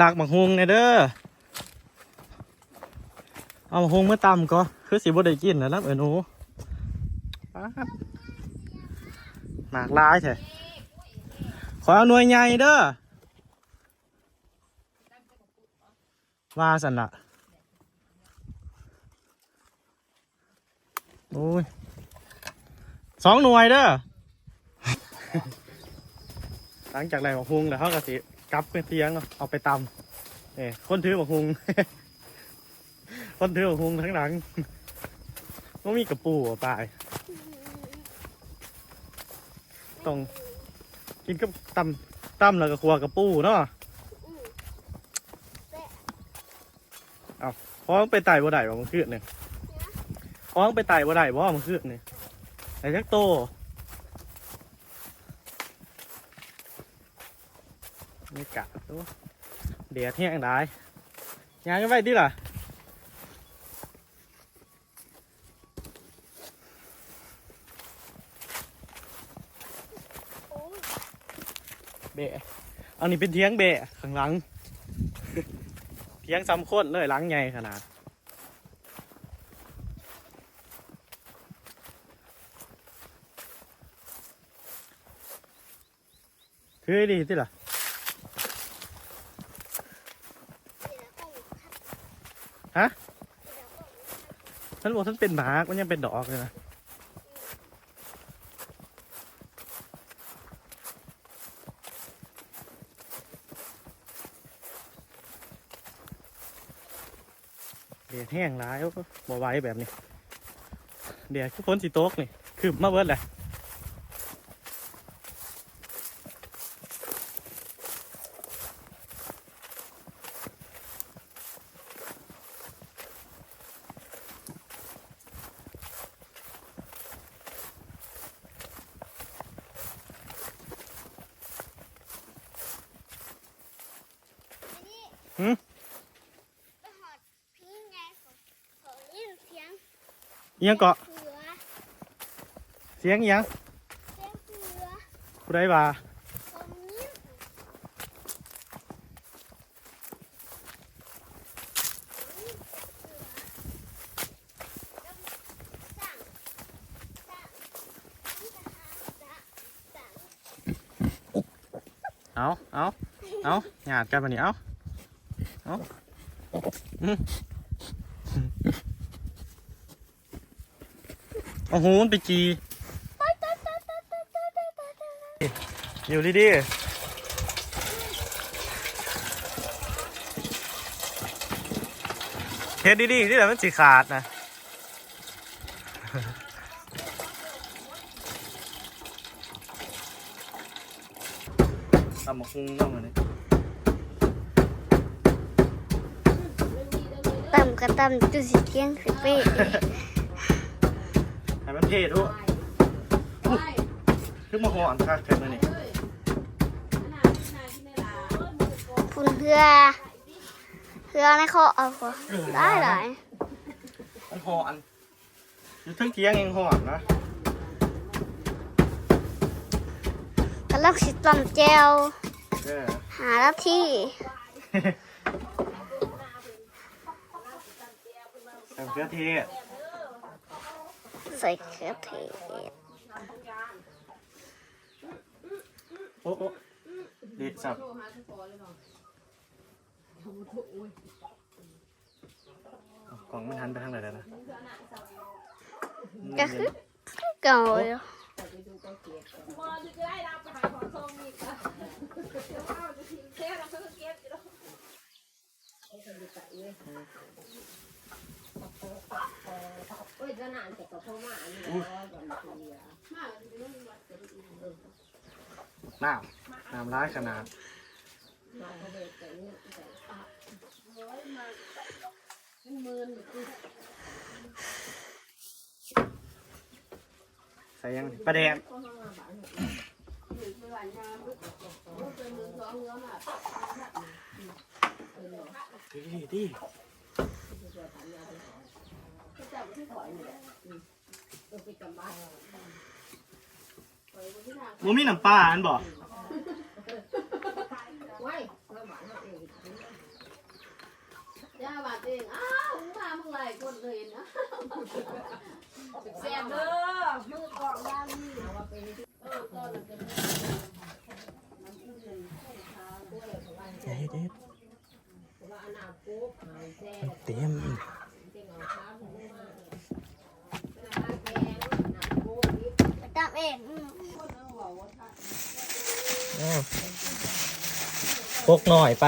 ลากหมักฮุงเนี่ยเด้อ เอาหมักฮุงเมื่อตำก็คือสีบ่ได้กินนะรับเอ็นโอป๊าดหมากลายแท้ขอเอาหน่วยใหญ่เด้อว่าสันละโอ้ยสองหน่วยเด้อ หลังจากไรหมักฮุงแล้วเขาก็สิ กับไปเตียงเนาะเอาไปตำเอ้คนถือหมักฮุง คนถือหมักฮุงทั้งหลังก็มีกระปูอะปายต้องกินกับตำตำแล้วก็ครัวกระปูเนาะเอาพ้องไปไต่บ่ได้บ่มันคืนเนี่ยพ้องไปไต่บ่ได้บ่มันคืนเนี่ยไอ้จักโต ไม่กะตัวเดี๋ยวเที่ยงได้ยางกันไว้ดิล่ะเบะอันนี้เป็นเทียงเบะข้างหลัง เทียงซ้ำโคตรเลยหลังใหญ่ขนาดคือดีที่ล่ะ ฮะฉันบอกฉันเป็นหมากมันยังเป็นดอกเลยนะเดี๋ยวแห้งร้ายบ่ไหว้แบบนี้เดี๋ยวคือฝนสีโต๊กนี่คือมาเบิดแหละ หืมไปหอดพี่ไงขอขอยินเสียงอิหยังเกาะเสือเสียงอิหยังเสียงเสือผู้ใดว่าคนนี้สั่งสั่งสั่งเอาเอาเอาหยาดกันมานี่เอา เอาอืมโอ้โหมันไปจีอยู่ดีๆเฮ็ดดีๆที่แต่มันสีขาดนะตำมะฮุงต้องมาเนี่ย ต่ำก็ต่ำจุดสิเที่ยงสิเป๊ะให้มันเท่ด้วยขึ้นมาหอนคักแค่นั้นนี่พุ่นเพื่อเพื่อในคอเอาพอได้หลายมันหอนอยู่เทั้งเทียงเองหอนนะกำลังสิตำแจวเออหาแล้วที่ แต่เพื่อเทศใส่เครื่องเทศโอ้โอ้ดีสับเอากล่องมันหันไปทางไหนแล้วนะก็คือเก่า เลยน้ำน้ำร้ายขนาดใส่ยังประแดงดีดี มันมีน้ำปลาอันบอกย่าบาดเองอ้าวมึงมามึงไรคนเลยนะแซ่บเด้อมือกองย่างนี่เออตอนนั้นจะอย่าเฮ็ดเฮ็ดเต็ม เต็งเอาช้าถึงมาเป็นอาแกงอนาคตนี่ ตาม เองอืมอ้าวพกหน่อยไป